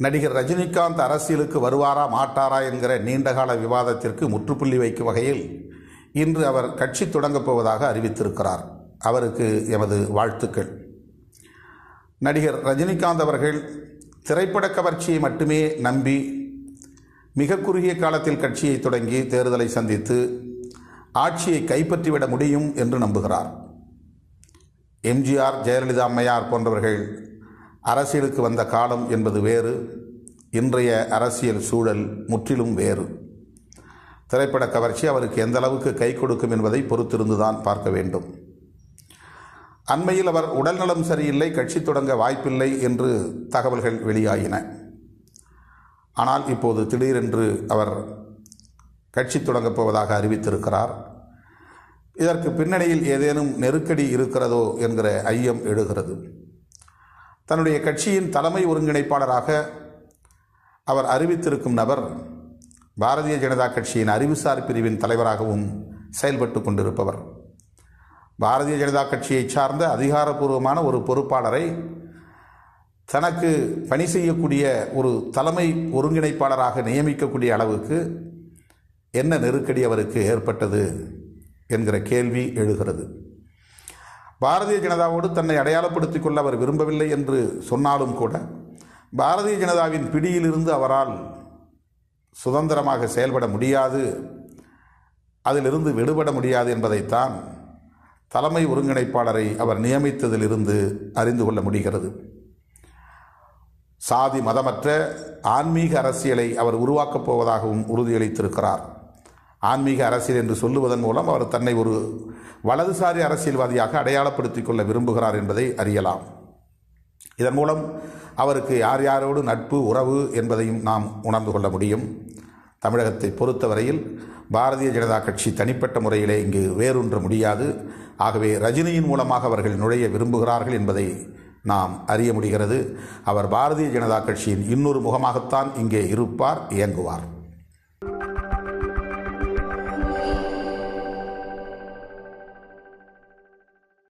நடிகர் ரஜினிகாந்த் அரசியலுக்கு வருவாரா மாட்டாரா என்கிற நீண்டகால விவாதத்திற்கு முற்றுப்புள்ளி வைக்கும் வகையில் இன்று அவர் கட்சி தொடங்கப் போவதாக அறிவித்திருக்கிறார். அவருக்கு எமது வாழ்த்துக்கள். நடிகர் ரஜினிகாந்த் அவர்கள் திரைப்பட கவர்ச்சியை மட்டுமே நம்பி மிக குறுகிய காலத்தில் கட்சியை தொடங்கி தேர்தலை சந்தித்து ஆட்சியை கைப்பற்றிவிட முடியும் என்று நம்புகிறார். எம்ஜிஆர் ஜெயலலிதா அம்மையார் போன்றவர்கள் அரசியலுக்கு வந்த காலம் என்பது வேறு இன்றைய அரசியல் சூழல் முற்றிலும் வேறு. திரைப்பட கவர்ச்சி அவருக்கு எந்த அளவுக்கு கை கொடுக்கும் என்பதை பொறுத்திருந்துதான் பார்க்க வேண்டும். அண்மையில் அவர் உடல்நலம் சரியில்லை கட்சி தொடங்க வாய்ப்பில்லை என்று தகவல்கள் வெளியாகின ஆனால் இப்போது திடீரென்று அவர் கட்சி தொடங்கப் போவதாக அறிவித்திருக்கிறார். இதற்கு பின்னணியில் ஏதேனும் நெருக்கடி இருக்கிறதோ என்கிற ஐயம் எழுகிறது. தன்னுடைய கட்சியின் தலைமை ஒருங்கிணைப்பாளராக அவர் அறிவித்திருக்கும் நபர் பாரதிய ஜனதா கட்சியின் அறிவுசார் பிரிவின் தலைவராகவும் செயல்பட்டு கொண்டிருப்பவர். பாரதிய ஜனதா கட்சியை சார்ந்த அதிகாரப்பூர்வமான ஒரு பொறுப்பாளரை தனக்கு பணி செய்யக்கூடிய ஒரு தலைமை ஒருங்கிணைப்பாளராக நியமிக்கக்கூடிய அளவுக்கு என்ன நெருக்கடி அவருக்கு ஏற்பட்டது என்கிற கேள்வி எழுகிறது. பாரதிய ஜனதாவோடு தன்னை அடையாளப்படுத்திக் கொள்ள அவர் விரும்பவில்லை என்று சொன்னாலும் கூட பாரதிய ஜனதாவின் பிடியிலிருந்து அவரால் சுதந்திரமாக செயல்பட முடியாது அதிலிருந்து விடுபட முடியாது என்பதைத்தான் தலைமை ஒருங்கிணைப்பாளரை அவர் நியமித்ததிலிருந்து அறிந்து கொள்ள முடிகிறது. சாதி மதமற்ற ஆன்மீக அரசியலை அவர் உருவாக்கப் போவதாகவும் உறுதியளித்திருக்கிறார். ஆன்மீக அரசியல் என்று சொல்லுவதன் மூலம் அவர் தன்னை ஒரு வலதுசாரி அரசியல்வாதியாக அடையாளப்படுத்திக் கொள்ள விரும்புகிறார் என்பதை அறியலாம். இதன் மூலம் அவருக்கு யார் யாரோடு நட்பு உறவு என்பதையும் நாம் உணர்ந்து கொள்ள முடியும். தமிழகத்தை பொறுத்தவரையில் பாரதிய ஜனதா கட்சி தனிப்பட்ட முறையிலே இங்கு வேரூன்ற முடியாது. ஆகவே ரஜினியின் மூலமாக அவர்கள் நுழைய விரும்புகிறார்கள் என்பதை நாம் அறிய முடிகிறது. அவர் பாரதிய ஜனதா கட்சியின் இன்னொரு முகமாகத்தான் இங்கே இருப்பார் இயங்குவார்.